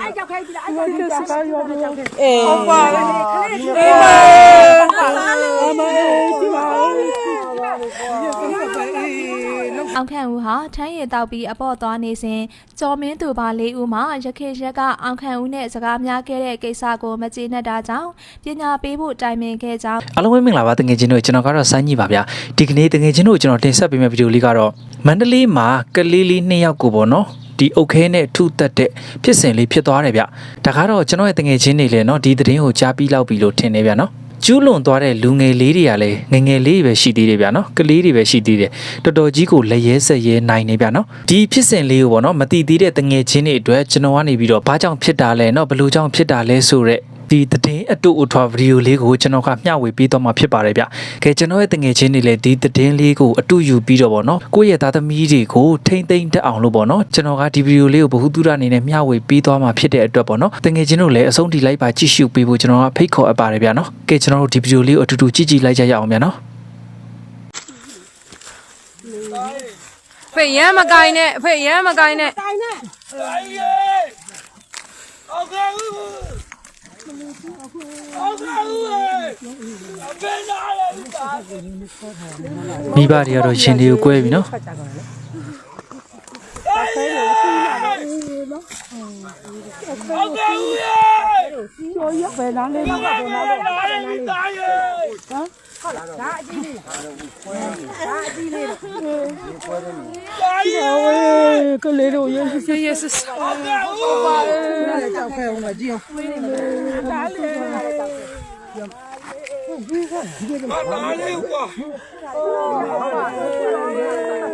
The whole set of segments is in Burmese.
အဲ့ကြောက်ခိုင်းပြီလားအဲ့ကြောက်ခိုင်းပြီလားကြောက်ခိုင်းအေးဟုတ်ပါဘူးအေးအမအေးဒီပါအောင်ခန့်ဦးဟာထမ်းရည်တောက်ပြီးအပေါ့သွားနေစဉ်ကျော်မင်းသူပါလေးဦးမှာရခေရက်ကအောင်ခန့်ဦးနဲ့စကားများခဲ့တဲ့ကိစ္စကိုမကျေနပ်တာကြောင့်ပညာပေးဖို့တိုင်ပင်ခဲ့ကြောင်းအားလုံးပဲမင်္ဂလာပါတငယ်ချင်းတို့ကျွန်တော်ကတော့ဆိုင်းကြီးပါဗျာဒီကနေ့တငယ်ချင်းတို့ကျွန်တော်တင်ဆက်ပေးမယ့်ဗီဒီယိုလေးကတော့မန္တလေးမှာကလေးလေးနှစ်ယောက်ကိုပေါ့နော် ဒီအုတ်ခဲနဲ့ထုတက်တဲ့ဖြစ်စဉ်လေးဖြစ်သွားတယ်ဗျဒါကတော့ကျွန်တော်ရဲ့တငယ်ချင်းတွေလည်းနော်ဒီသတင်းကိုကြားပြီးလောက်ပြီလို့ထင်နေဗျာနော်ကျူးလွန်သွားတဲ့လူငယ်လေးတွေကလည်းငယ်ငယ်လေးတွေပဲရှိသေးတယ်ဗျာနော်ကလေးတွေပဲရှိသေးတယ်တော်တော်ကြီးကိုလက်ရဲဆက်ရဲနိုင်နေဗျာနော်ဒီဖြစ်စဉ်လေးကိုပေါ့နော်မတိသေးတဲ့တငယ်ချင်းတွေအတွက်ကျွန်တော်ကနေပြီးတော့ဘာကြောင့်ဖြစ်တာလဲနော်ဘယ်လိုကြောင့်ဖြစ်တာလဲဆိုတော့ ဒီသတင်းအတူအထွာဗီဒီယိုလေးကိုကျွန်တော်ကမျှဝေပေးတော့မှာဖြစ်ပါတယ်ဗျ။ကဲကျွန်တော်ရဲ့တငယ်ချင်းတွေလည်းဒီသတင်းလေးကိုအတူယူပြီးတော့ဗောနော်ကိုယ့်ရဲ့သားသမီးတွေကိုထိမ့်သိမ့်တက်အောင်လို့ဗောနော်ကျွန်တော်ကဒီဗီဒီယိုလေးကိုဘ ഹു တုဒအနေနဲ့မျှဝေပေးသွားမှာဖြစ်တဲ့အတွက်ဗောနော်တငယ်ချင်းတို့လည်းအဆုံးထိလိုက်ပါကြည့်ရှုပေးဖို့ကျွန်တော်ကဖိတ်ခေါ်အပ်ပါတယ်ဗျာနော်။ကဲကျွန်တော်တို့ဒီဗီဒီယိုလေးကိုအတူတူကြည့်ကြည့်လိုက်ကြရအောင်ဗျာနော်။ဖေရမ်းမကိုင်းနဲ့ဖေရမ်းမကိုင်းနဲ့တိုင်းနဲ့ မိဘတွေကတော့ရှင်တွေကို꿰ပြီနော်ကျော်ရပဲလားလေတော့ပဲလားလေဒါအကြီးလေးဒါအကြီးလေးတော့ကလေးတို့ရေယေယေဆစ်ကြောက်ခဲအောင်မကြ ည့်အောင်ဒါလေအ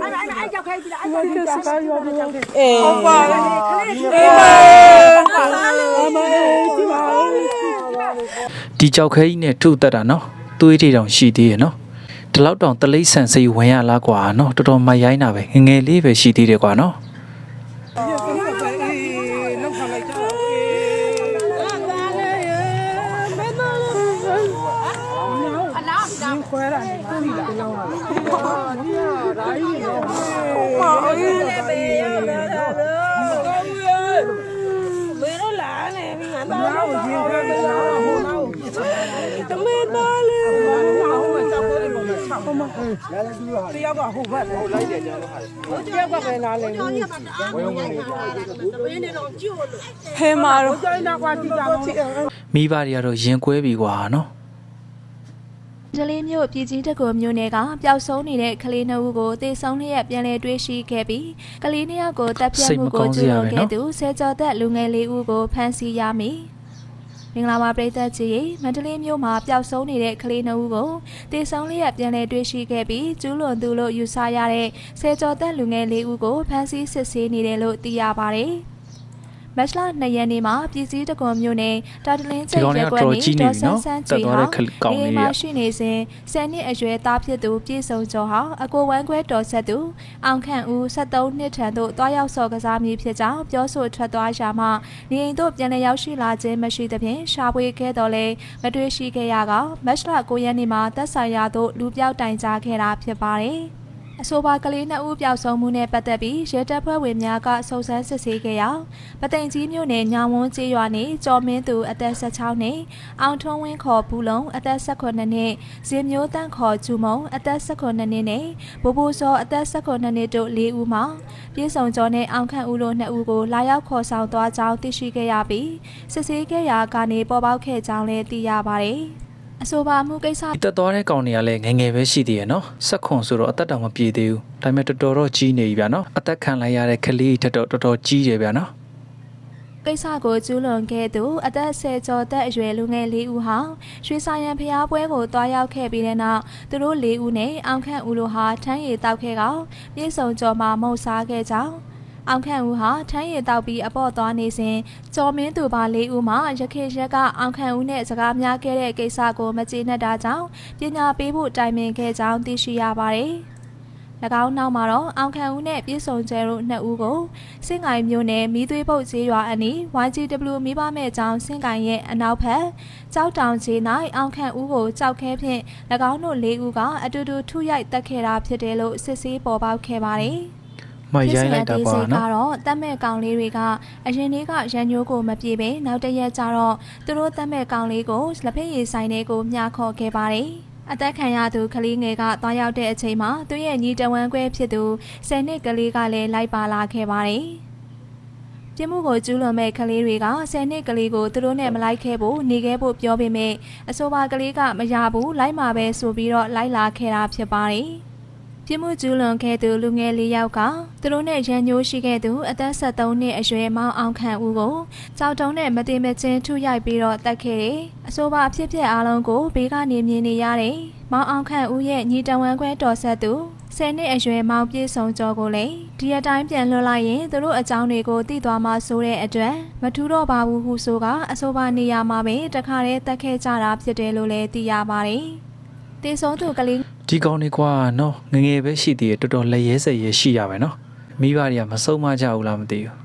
ဲ့အဲ့ကြောက်ခိုင်းပြီလားအဲ့ကြောက်ခိုင်းပြီလားကြောက်ခိုင်းအေးဟုတ်ပါဘူးအေးအမအေးဒီပါဒီကြောက်ခဲကြီးနဲ့ထုတက်တာနော် သွေးတွေတောင်ရှိသေးရဲ့နော်ဒီလောက်တောင်တလိษံစိတ်ဝင်ရလားကွာနော်တော်တော်မရိုင်းတာပဲငယ်ငယ်လေးပဲရှိသေးတယ်ကွာနော် တယောက်ကဟိုဘက်ဟိုလိုက်တယ်ကျွန်တော်ဟာတယောက်ကပဲနားလဲဘူးဟဲမာတော့ကျောင်းနာကွာကြည့်ကြအောင်မိဘတွေကတော့ရင်ကွဲပြီကွာနော်ဒလေးမျိုးပြည်ကြီးတကူမျိုးနယ်ကပျောက်ဆုံးနေတဲ့ကလေးနှစ်ဦးကိုတေဆုံးလျက်ပြန်လည်တွေ့ရှိခဲ့ပြီးကလေးနှစ်ယောက်ကိုတပ်ဖြတ်မှုကိုကျူးလွန်ခဲ့သူဆယ်ကျော်သက်လူငယ်လေးဦးကိုဖမ်းဆီးရမည်မ င်္ဂလာပါပရိသတ်ကြီးရေမန္တလေးမြို့မှာပျောက်ဆုံးနေတဲ့ကလေးနှစ်ဦးကိုတေဆုံးလျက်ပြန်လည်တွေ့ရှိခဲ့ပြီးကျူးလွန်သူလို့ယူဆရတဲ့ဆယ်ကျော်သက်လူငယ်လေးဦးကိုဖမ်းဆီးစစ်ဆေးနေတယ်လို့သိရပါတယ် မတ်လ2ရက်နေ့မှာပြည်စည်းတကွန်မြို့နယ်တာတလင်းကျိတ်ရက်ကွက်နေဒေါ်ဆန်းဆန်းကျွေဟာဒီမှာရှိနေစဉ်ဆယ်နှစ်အရွယ်သားဖြစ်သူပြည်စုံကျော်ဟာအကိုဝမ်းခွဲတော်ဆက်သူအောင်ခန့်ဦး73နှစ်ထံသို့တွားရောက်စော်ကစားမည်ဖြစ်ကြောင်းပြောဆိုထွက်သွားရာမှနေအိမ်သို့ပြန်လည်ရောက်ရှိလာခြင်းမရှိသဖြင့်ရှာဖွေခဲ့တော်လဲမတွေ့ရှိခဲ့ရကမတ်လ9ရက်နေ့မှာသက်ဆိုင်ရာသို့လူပြောက်တိုင်ကြားခဲ့တာဖြစ်ပါတယ်။ အဆိုပါကလေးနှစ်ဦးပျောက်ဆုံးမှုနဲ့ပတ်သက်ပြီးရဲတပ်ဖွဲ့ဝင်များကစုံစမ်းစစ်ဆေးခဲ့ရာပသိမ်ကြီးမြို့နယ်ညောင်ဝန်းကျေးရွာနေကျော်မင်းသူအသက်16နှစ်အောင်ထွန်းဝင်းခေါ်ဘူးလုံးအသက်18နှစ်ဇင်မျိုးတန်းခေါ်ကျူမုံအသက်18နှစ်နဲ့ဘိုးဘိုးစောအသက်18နှစ်တို့၄ဦးမှာပြေဆောင်ကျော်နဲ့အောင်ခန့်ဦးတို့နှစ်ဦးကိုလာရောက်ခေါ်ဆောင်သွားကြောင်းသိရှိခဲ့ရပြီးစစ်ဆေးခဲ့ရာကနေပေါ်ပေါက်ခဲ့ကြောင်းလည်းသိရပါတယ် အဆိုပါမှုကိစ္စဒီတက်သွားတဲ့ကောင်တွေကလည်းငယ်ငယ်ပဲရှိသေးရဲ့နော်ဆက်ခွန်ဆိုတော့အသက်တောင်မပြည့်သေးဘူးဒါပေမဲ့တော်တော်တော့ကြီးနေပြီဗျာနော်အသက်ခံလိုက်ရတဲ့ကလေးထက်တော့တော်တော်ကြီးတယ်ဗျာနော်ကိစ္စကိုကျူးလွန်ခဲ့သူအသက်10ကျော်သက်အရွယ်လူငယ်လေးဦးဟာရွှေဆိုင်ရန်ဖျားပွဲကိုတွားရောက်ခဲ့ပြီးတဲ့နောက်သူတို့လေးဦးနဲ့အောင်ခန့်ဦးတို့ဟာထမ်းရည်တောက်ခဲ့ကောင်ပြေဆုံကျော်မှာမုတ်စားခဲ့ကြောင်း အောင်ခန့်ဦးဟာထမ်းရည်တောက်ပြီးအပေါ့သွားနေစဉ်ကျော်မင်းသူပါလေးဦးမှာရခေရက်ကအောင်ခန့်ဦးနဲ့စကားများခဲ့တဲ့ကိစ္စကိုမကျေနပ်တာကြောင့်ပညာပေးဖို့တိုင်ပင်ခဲ့ကြောင်းသိရှိရပါတယ်။၎င်းနောက်မှာတော့အောင်ခံဦးနဲ့ပြည်စုံကျဲတို့နှစ်ဦးကိုစင်ကိုင်မျိုးနယ်မီးသွေးပုတ်ကျေးရွာအနီး YGW မိဘမဲ့ကျောင်းစင်ကိုင်ရဲ့အနောက်ဘက်ကြောက်တောင်ကျေး၌အောင်ခံဦးကိုကြောက်ခဲဖြင့်၎င်းတို့၄ဦးကအတူတူထုရိုက်တက်ခဲ့တာဖြစ်တယ်လို့စစ်ဆေးပေါ်ပေါက်ခဲ့ပါတယ်။ မရိုင်းလိုက်တာပေါ့နော်ကတော့တတ်မဲ့ကောင်လေးတွေကအရင်လေးကရန်ညိုးကိုမပြေပဲနောက်တစ်ရက်ကျတော့သူတို့တတ်မဲ့ကောင်လေးကိုလက်ဖက်ရည်ဆိုင်လေးကိုမျှခေါ်ခဲ့ပါတယ်အသက်ခံရသူကလေးငယ်ကသွားရောက်တဲ့အချိန်မှာသူရဲ့ညီတဝမ်းခွဲဖြစ်သူ10နှစ်ကလေးကလည်းလိုက်ပါလာခဲ့ပါတယ်။ပြစ်မှုကိုကျူးလွန်မဲ့ကလေးတွေက10နှစ်ကလေးကိုသူတို့နဲ့မလိုက်ခဲ့ဖို့နေခဲ့ဖို့ပြောပေမဲ့အဆိုပါကလေးကမရဘူးလိုက်မှာပဲဆိုပြီးတော့လိုက်လာခဲ့တာဖြစ်ပါတယ်။ ပြစ်မှုကျူးလွန်ခဲ့သူလူငယ်လေးယောက်ကသူတို့နဲ့ရန်ညိုးရှိခဲ့သူအသက်73နှစ်အရွယ်မောင်အောင်ခန့်ဦးကိုကြောက်တုံးနဲ့မတင်မချင်းထုရိုက်ပြီးတော့တတ်ခဲ့တယ်။အဆိုပါအဖြစ်ဖြစ်အားလုံးကိုဘေးကနေမြင်နေရတယ်။မောင်အောင်ခန့်ဦးရဲ့ညီတဝမ်းခွဲတော်ဆက်သူ10နှစ်အရွယ်မောင်ပြေဆောင်ကျော်ကိုလည်းဒီအတိုင်းပြန်လွှတ်လိုက်ရင်သူတို့အကြောင်းတွေကိုသိသွားမှဆိုတဲ့အတွက်မထူးတော့ပါဘူးဟုဆိုကအဆိုပါနေရာမှာပဲတခါတည်းတက်ခဲ့ကြတာဖြစ်တယ်လို့လည်းသိရပါတယ်။တေဆုံးသူကလေး ဒီကောင်းနေကွာနော်ငငယ်ပဲရှိသေးတယ်တော်တော်လက်ရဲစက်ရဲရှိရပဲနော်မိဘတွေကမဆုံးမကြဘူးလားမသိဘူး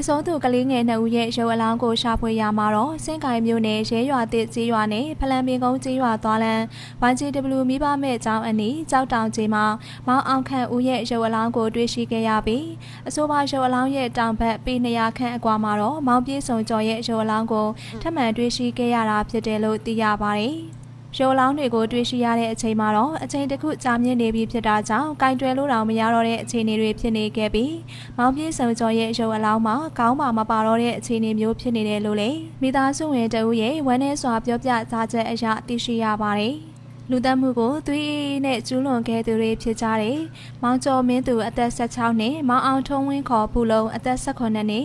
အစောသူကလေးငယ်နှစ်ဦးရဲ့ရုပ်အလောင်းကိုရှာဖွေရမှာတော့စင်ကိုင်မျိုးနယ်ရဲရွာတစ်ကြီးရွာနဲ့ဖလန်ပင်ကုန်းကြီးရွာသွားလမ်း YGW မိဘမဲ့ကျောင်းအနီးကြောက်တောင်ကြီးမှာမောင်အောင်ခန့်ဦးရဲ့ရုပ်အလောင်းကိုတွေ့ရှိခဲ့ရပြီးအဆိုပါရုပ်အလောင်းရဲ့တောင်ဘက်ပေ200ခန့်အကွာမှာတော့မောင်ပြေဆောင်ကျော်ရဲ့ရုပ်အလောင်းကိုထပ်မံတွေ့ရှိခဲ့ရတာဖြစ်တယ်လို့သိရပါတယ်။ ရုပ်လောင်းတွေကိုတွေ့ရှိရတဲ့အချိန်မှာတော့အချိန်တစ်ခုကြာမြင့်နေပြီဖြစ်တာကြောင့်ကင်တွယ်လို့တောင်မရတော့တဲ့အခြေအနေတွေဖြစ်နေခဲ့ပြီးမောင်ပြေဆောင်ကျော်ရဲ့ရုပ်အလောင်းမှာကောင်းမှမပါတော့တဲ့အခြေအနေမျိုးဖြစ်နေတယ်လို့လေမိသားစုဝင်တဦးရဲ့ဝမ်းနည်းစွာပြောပြကြားချက်အရသိရှိရပါတယ်။ လူသက်မှုကိုသွေးအေးနဲ့ကျူးလွန်ခဲ့သူတွေဖြစ်ကြတယ်။မောင်ကျော်မင်းသူအသက်16နှစ်၊မောင်အောင်ထုံးဝင်းခေါ်ပူလုံးအသက်18နှစ်၊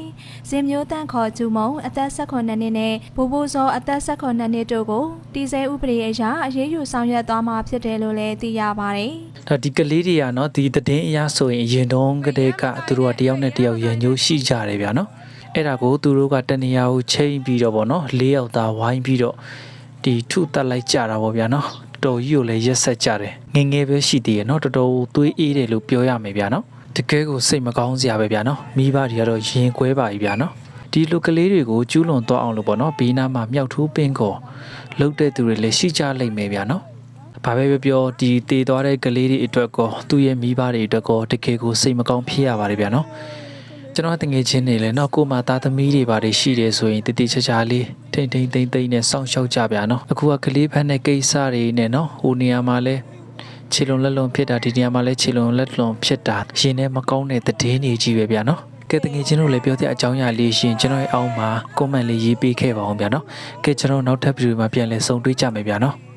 ဇင်မျိုးတန့်ခေါ်ကျူမုံအသက်18နှစ်နဲ့ဘူဘူဇောအသက်18နှစ်တို့ကိုတီဆဲဥပဒေအရအရေးယူဆောင်ရွက်သွားမှာဖြစ်တယ်လို့လည်းသိရပါတယ်။ဒါဒီကလေးတွေကနော်ဒီသတင်းအရဆိုရင်အရင်တုန်းကတည်းကသူတို့ကတယောက်နဲ့တယောက်ရန်ညိုးရှိကြတယ်ဗျာနော်အဲ့ဒါကိုသူတို့ကတနေရာကိုချိန်ပြီးတော့ဗောနော်လေးယောက်သားဝိုင်းပြီးတော့ဒီထုတက်လိုက်ကြတာဗောဗျာနော် တော်ကြီးကိုလည်းရက်ဆက်ကြတယ်ငယ်ငယ်ပဲရှိသေးရနော်တော်တော်သွေးအေးတယ်လို့ပြောရမယ်ဗျာနော်တကယ်ကိုစိတ်မကောင်းစရာပဲဗျာနော်မိဘတွေကတော့ရင်ကွဲပါပြီဗျာနော်ဒီလူကလေးတွေကိုကျူးလွန်သွားအောင်လို့ပေါ့နော်ဘေးနားမှာမြောက်ထိုးပင်းကောလှုပ်တဲ့သူတွေလည်းရှိကြလိမ့်မယ်ဗျာနော်ဘာပဲပြောပြောဒီတည်သွားတဲ့ကလေးတွေအတွက်ကောသူ့ရဲ့မိဘတွေအတွက်ကောတကယ်ကိုစိတ်မကောင်းဖြစ်ရပါတယ်ဗျာနော် ကျွန်တော်တငယ်ချင်းတွေလည်းနော်ကို့မှာသားသမီးတွေပါတယ်ရှိတယ်ဆိုရင်တတိချာချာလေးထိမ့်ထိမ့်သိမ့်သိမ့်နဲ့စောင့်ရှောက်ကြဗျာနော်အခုကကလေးဖက်တဲ့ကိစ္စတွေနဲ့နော်ဟိုနေရာမှာလဲခြေလုံးလက်လုံးဖြစ်တာဒီနေရာမှာလဲခြေလုံးလက်လုံးဖြစ်တာရှင်နဲ့မကောင်းတဲ့သတင်းတွေကြီးပဲဗျာနော်ကဲတငယ်ချင်းတို့လည်းပြောတဲ့အကြောင်းအရာလေးရှင်ကျွန်တော်ရဲ့အောက်မှာ comment လေးရေးပေးခဲ့ပါအောင်ဗျာနော်ကဲကျွန်တော်နောက်ထပ်ဗီဒီယိုမှာပြန်လည်ဆုံတွေ့ကြမယ်ဗျာနော်